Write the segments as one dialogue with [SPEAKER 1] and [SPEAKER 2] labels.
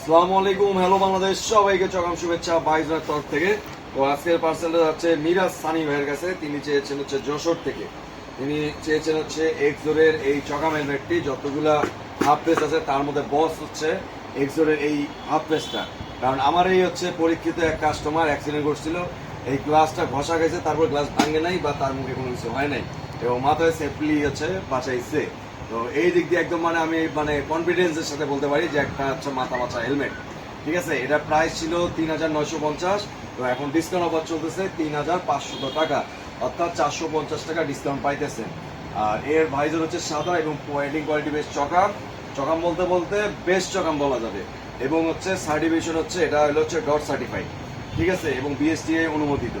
[SPEAKER 1] আসসালামু আলাইকুম, হ্যালো বাংলাদেশ, সবাইকে চকাম শুভেচ্ছা বাইজনার তরফ থেকে। তো আজকের পার্সেলটা যাচ্ছে মিরাজ সানি ভাইয়ের কাছে। তিনি চেয়েছেন হচ্ছে যশোর থেকে। তিনি চেয়েছেন হচ্ছে এক্সোরের এই চকাম হেলমেটটি, যতগুলা হাফ পেস আছে তার মধ্যে বস হচ্ছে এক্সোরের এই হাফ পেসটা কারণ আমার এই হচ্ছে পরীক্ষিত এক কাস্টমার অ্যাক্সিডেন্ট করছিল এই গ্লাসটা ঘষা গেছে, তারপর গ্লাস ভাঙে নাই বা তার মুখে কোনো কিছু হয় নাই। এবং মাথায় সেফলি হচ্ছে বাঁচাইছে। তো এই দিক দিয়ে একদম মানে আমি মানে কনফিডেন্সের সাথে বলতে পারি যে একটা হচ্ছে মাথা বাঁচা হেলমেট ঠিক আছে? এটা প্রাইস ছিল তিন হাজার নয়শো পঞ্চাশ, তো এখন ডিসকাউন্ট অফার চলতেছে তিন হাজার পাঁচশো টাকা, অর্থাৎ চারশো পঞ্চাশ টাকা ডিসকাউন্ট পাইতেছে। আর এর ভাইজার হচ্ছে সাদা এবং ওয়েডিং কোয়ালিটি বেশ চকাম। চকাম বলতে বলতে বেশ চকাম বলা যাবে। এবং হচ্ছে সার্টিফিকেশন হচ্ছে, এটা হলো হচ্ছে ডট সার্টিফাইড ঠিক আছে? এবং বিএসটিআই অনুমোদিত।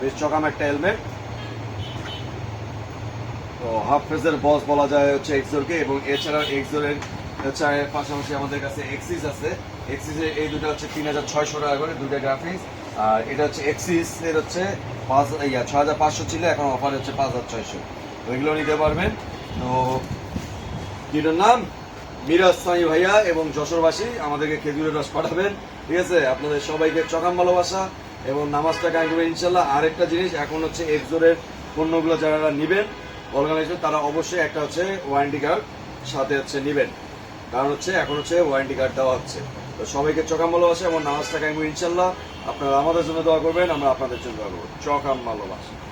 [SPEAKER 1] বেশ চকাম একটা হেলমেট হাফ ফেজের বস বলা যায় হচ্ছে এক্সোরকে এবং এছাড়াও এক্সোরের হচ্ছে পাশাপাশি আমাদের কাছে এক্সিস আছে। এক্সিসের এই দুটো হচ্ছে তিন হাজার ছয়শো টাকা করে দুটো গ্রাফিক্স আর এটা হচ্ছে এক্সিস এর হচ্ছে পাঁচ, ইয়া, ছয় হাজার পাঁচশো ছিল, এখন অফার হচ্ছে পাঁচ হাজার ছয়শো। তো এগুলো নিতে পারবেন। তো কিটার নাম? মিরাজ সাই ভাইয়া এবং যশোরবাসী আমাদেরকে খেজুরের রস পাঠাবেন। ঠিক আছে? আপনাদের সবাইকে চকাম ভালোবাসা এবং নামাজটা কাজ করবেন ইনশাল্লাহ আরেকটা জিনিস, এখন হচ্ছে এক্সোরের পণ্যগুলো যারা নিবেন অর্গানাইজেশন তারা অবশ্যই একটা হচ্ছে ওয়ারেন্টি কার্ড সাথে হচ্ছে নেবেন। কারণ হচ্ছে এখন হচ্ছে ওয়ারেন্টি কার্ড দেওয়া হচ্ছে। তো সবাইকে চকাম ভালোবাসা এবং নামাজ থাকা ইনশাল্লাহ আপনারা আমাদের জন্য দোয়া করবেন, আমরা আপনাদের জন্য দোয়া করব। চকাম ভালোবাসা।